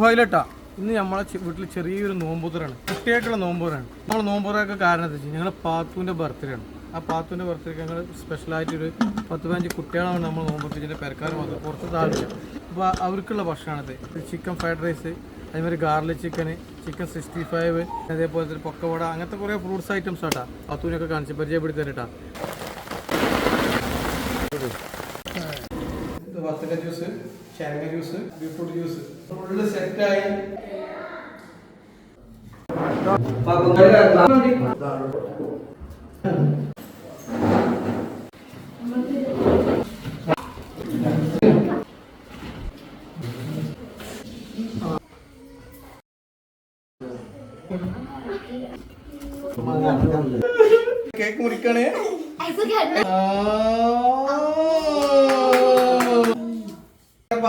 ഹൈലട്ടാ ഇന്ന് നമ്മളെ വീട്ടിൽ ചെറിയൊരു നോമ്പൂതറാണ്. കുട്ടിയായിട്ടുള്ള നോമ്പൂറാണ് നമ്മൾ നോമ്പുറയൊക്കെ കാരണം എന്താ ഞങ്ങളുടെ പാത്തുവിന്റെ ബർത്ത്ഡേ ആണ് ആ പാത്തുവിന്റെ ബർത്ത്ഡേക്ക് ഞങ്ങൾ സ്പെഷ്യലായിട്ടൊരു പത്ത് പതിനഞ്ച് കുട്ടികളാണ് നമ്മൾ നോമ്പെത്തിച്ചിട്ട് പെരക്കാർ വന്നത്. കുറച്ച് താഴ്ച അപ്പോൾ അവർക്കുള്ള ഭക്ഷണമാണിത് ചിക്കൻ ഫ്രൈഡ് റൈസ് അതേമാതിരി garlic chicken chicken sixty five അതേപോലെ തന്നെ പൊക്കവട അങ്ങനത്തെ കുറേ ഫ്രൂട്ട്സ് ഐറ്റംസ് ആട്ടാ. പാത്തുവിനൊക്കെ കാണിച്ച് പരിചയപ്പെടുത്തി തരട്ടാ വത്തക്ക ജ്യൂസ് ചരങ്ങ ജ്യൂസ് ബീട്രൂട്ട് ജ്യൂസ് ഫുള്ള് സെറ്റായി കേക്ക് മുറിക്കണേ.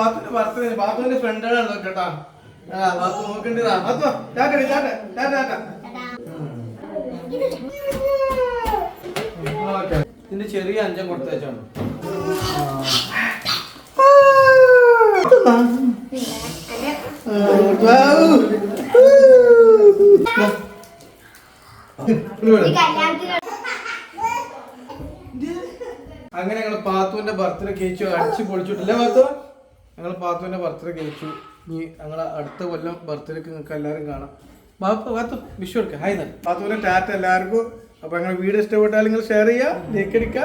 ബാത്തുവിന്റെ ബർത്ത്ഡേ ബാത്തുവിന്റെ ഫ്രണ്ടാണ് കേട്ടാ. ആ ബാത്തു നോക്കണ്ടതാ. ബാത്തു ഇതിന്റെ ചെറിയ അഞ്ചം കൊടുത്തേച്ചാണ് അങ്ങനെ ഞങ്ങൾ പാത്തുവിന്റെ ബർത്ത്ഡേ കേച്ചു അടിച്ചു പൊളിച്ചിട്ടില്ലേ പാത്തു? ഞങ്ങൾ പാത്തുവിന്റെ ബർത്ത്ഡേ കഴിച്ചു ഇനി ഞങ്ങളെ അടുത്ത കൊല്ലം ബർത്ത്ഡേക്ക് നിങ്ങൾക്ക് എല്ലാവരും കാണാം. ബാപ്പ പാത്തു വിഷു എടുക്കുക ഹായ് എന്നാൽ പാത്തുവിന്റെ ടാറ്റ എല്ലാവർക്കും. അപ്പോൾ ഞങ്ങൾ വീഡിയോ ഇഷ്ടപ്പെട്ടാൽ നിങ്ങൾ ഷെയർ ചെയ്യുക ലൈക്ക് അടിക്കുക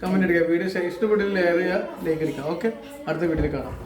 കമന്റ് അടിക്കുക. വീഡിയോ ഇഷ്ടപ്പെട്ടില്ല ഷെയർ ചെയ്യുക ലൈക്ക് അടിക്കുക. ഓക്കെ അടുത്ത വീഡിയോയിൽ കാണാം.